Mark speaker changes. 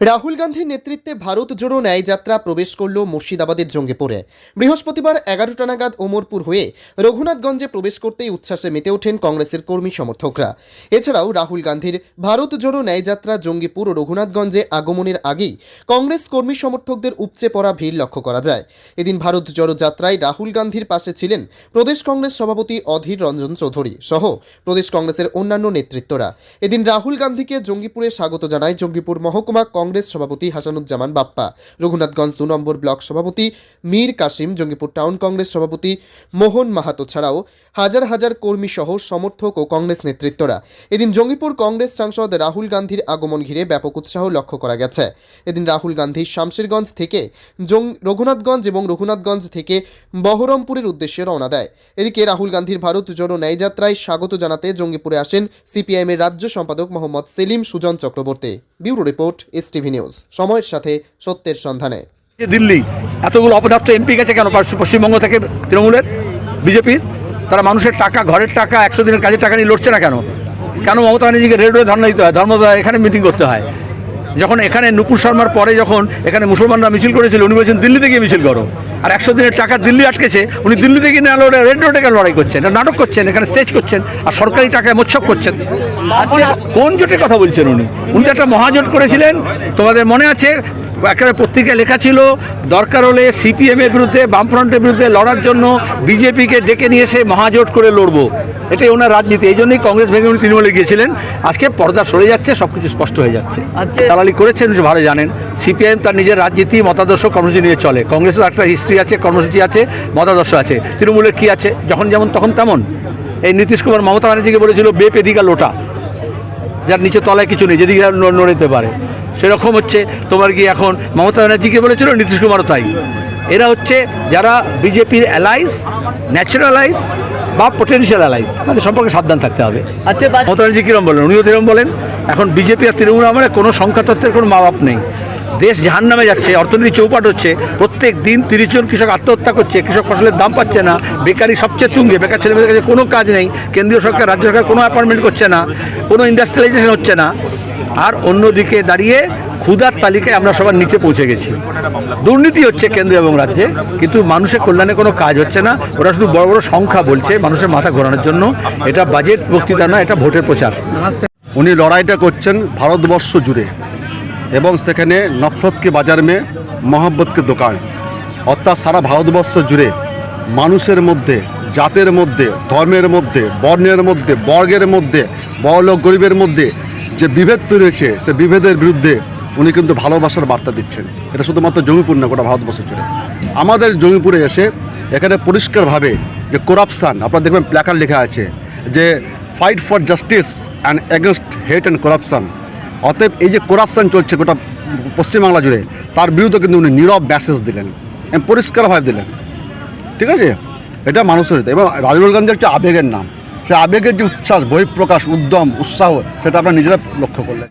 Speaker 1: রাহুল গান্ধীর নেতৃত্বে ভারত জোড়ো ন্যায়যাত্রা প্রবেশ করল মুর্শিদাবাদের জঙ্গিপুরে। বৃহস্পতিবার এগারোটা নাগাদ ওমরপুর হয়ে রঘুনাথগঞ্জে প্রবেশ করতেই উচ্ছ্বাসে মেতে ওঠেন কংগ্রেসের কর্মী সমর্থকরা। এছাড়াও রাহুল গান্ধীর ভারত জোড়ো ন্যায়যাত্রা জঙ্গিপুর ও রঘুনাথগঞ্জে আগমনের আগেই কংগ্রেস কর্মী সমর্থকদের উপচে পড়া ভিড় লক্ষ্য করা যায়। এদিন ভারত জোড়ো যাত্রায় রাহুল গান্ধীর পাশে ছিলেন প্রদেশ কংগ্রেস সভাপতি অধীর রঞ্জন চৌধুরী সহ প্রদেশ কংগ্রেসের অন্যান্য নেতৃত্বরা। এদিন রাহুল গান্ধীকে জঙ্গিপুরে স্বাগত জানায় জঙ্গিপুর মহকুমা কংগ্রেস সভাপতি হাসানুজ্জামান বাপ্পা, রঘুনাথগঞ্জ দু নম্বর ব্লক সভাপতি মীর কাসিম, জঙ্গিপুর টাউন কংগ্রেস সভাপতি মোহন মাহাতো ছাড়াও হাজার হাজার কর্মী সহ সমর্থক ও কংগ্রেস নেতৃত্বরা। এদিন জঙ্গিপুর কংগ্রেস সাংসদ রাহুল গান্ধীর আগমন ঘিরে ব্যাপক উৎসাহ লক্ষ্য করা গেছে। এদিন রাহুল গান্ধী শামশেরগঞ্জ থেকে রঘুনাথগঞ্জ এবং রঘুনাথগঞ্জ থেকে বহরমপুরের উদ্দেশ্যে রওনা দেয়। এদিকে রাহুল গান্ধীর ভারত জোড়ো ন্যায়যাত্রায় স্বাগত জানাতে জঙ্গিপুরে আসেন সিপিআইএমের রাজ্য সম্পাদক Mohammad Salim Sujan Chakraborty. Bureau report, S TV news. সময়ের সাথে সত্যের সন্ধানে।
Speaker 2: দিল্লি, এতগুলো অপদার্থ এমপি গেছে কেন? পশ্চিম- পশ্চিমবঙ্গ থেকে তৃণমূলের, বিজেপির? তারা মানুষের টাকা, ঘরের টাকা, একশো দিনের কাজের টাকা নিয়ে লড়ছে না কেন? কেন মমতা ব্যানার্জিকে রেডিও ধর্ণা দিতে হয়? ধর্ম এখানে মিটিং করতে হয়। যখন এখানে নুপুর শর্মার পরে যখন এখানে মুসলমানরা মিছিল করেছিল, উনি বলছেন, দিল্লিতে গিয়ে মিছিল করো। আর একশো দিনের টাকা দিল্লি আটকেছে, উনি দিল্লিতে গিয়ে না রেড রোডে লড়াই করছেন? নাটক করছেন, এখানে স্টেজ করছেন, আর সরকারি টাকায় মোচ্ছক করছেন। কোন জোটের কথা বলছেন উনি? উনি একটা মহাজোট করেছিলেন, তোমাদের মনে আছে? একেবারে পত্রিকায় লেখা ছিল দরকার হলে সিপিএমের বিরুদ্ধে বামফ্রন্টের বিরুদ্ধে লড়ার জন্য বিজেপিকে ডেকে নিয়ে এসে মহাজোট করে লড়বো। এটাই ওনার রাজনীতি এই জন্যই কংগ্রেস ভেঙে উনি তৃণমূলে গিয়েছিলেন। আজকে পর্দা সরে যাচ্ছে সব কিছু স্পষ্ট হয়ে যাচ্ছে। আজকে দালালি করেছেন ভালো জানেন। সিপিআইএম তার নিজের রাজনীতি মতাদর্শ কর্মসূচি নিয়ে চলে। কংগ্রেসের একটা হিস্ট্রি আছে কর্মসূচি আছে মতাদর্শ আছে। তৃণমূলের কি আছে? যখন যেমন তখন তেমন। এই নীতিশ কুমার মমতা ব্যানার্জিকে বলেছিল বেপেদিকা লোটা। যার নিচে তলায় কিছু নেই যেদিকে নড়িতে পারে। সেরকম হচ্ছে। তোমার গিয়ে এখন মমতা ব্যানার্জিকে বলেছিল নীতিশ কুমারও তাই। এরা হচ্ছে যারা বিজেপির অ্যালাইস ন্যাচারালাইজ বা পোটেনশিয়াল অ্যালাইজ তাদের সম্পর্কে সাবধান থাকতে হবে।
Speaker 3: আজকে
Speaker 2: মমতা ব্যানার্জি কীরম বলেন? উনিও কীরম বলেন? এখন বিজেপি আর তৃণমূল আমার কোনো সংখ্যাতত্ত্বের কোনো মা বাপ নেই। দেশ জাহান নামে যাচ্ছে, অর্থনীতি চৌপাট হচ্ছে, প্রত্যেক দিন তিরিশ জন কৃষক আত্মহত্যা করছে, কৃষক ফসলের দাম পাচ্ছে না, বেকারি সবচেয়ে তুঙ্গে, বেকার ছেলেমেয়েদের কাছে কোনো কাজ নেই, কেন্দ্রীয় সরকার, রাজ্য সরকার কোনো অ্যাপয়েন্টমেন্ট করছে না, কোনো ইন্ডাস্ট্রিয়ালাইজেশন হচ্ছে না। আর অন্যদিকে দাঁড়িয়ে ক্ষুধার তালিকায় আমরা সবার নিচে পৌঁছে গেছি। দুর্নীতি হচ্ছে কেন্দ্র এবং রাজ্যে, কিন্তু মানুষের কল্যাণে কোনো কাজ হচ্ছে না, ওরা শুধু বড় বড় সংখ্যা বলছে মানুষের মাথা ঘোরানোর জন্য। এটা বাজেট বক্তৃতা না এটা ভোটের প্রচার।
Speaker 4: উনি লড়াইটা করছেন ভারতবর্ষ জুড়ে। এবং সেখানে নফরতকে বাজার মে মোহাম্মদকে দোকান। অর্থাৎ সারা ভারতবর্ষ জুড়ে মানুষের মধ্যে, জাতের মধ্যে, ধর্মের মধ্যে, বর্ণের মধ্যে, বর্গের মধ্যে, বড়লোক, গরিবের মধ্যে যে বিভেদ তৈরি হয়েছে, সে বিভেদের বিরুদ্ধে উনি কিন্তু ভালোবাসার বার্তা দিচ্ছেন। এটা শুধুমাত্র জমিপুর না, গোটা ভারতবর্ষ জুড়ে। আমাদের জমিপুরে এসে এখানে পরিষ্কারভাবে যে করাপশান আপনারা দেখবেন প্ল্যাকার লেখা আছে যে fight for justice and against hate and corruption অতএব এই যে করাপশান চলছে গোটা পশ্চিমবাংলা জুড়ে, তার বিরুদ্ধে কিন্তু উনি নীরব ম্যাসেজ দিলেন পরিষ্কারভাবে দিলেন। ঠিক আছে? এটা মানুষের এবং রাজুল গান্ধীর যে আবেগের নাম, সে আবেগের যে উচ্ছ্বাস, বহিঃপ্রকাশ, উদ্যম, উৎসাহ, সেটা আপনারা নিজেরা লক্ষ্য করলেন।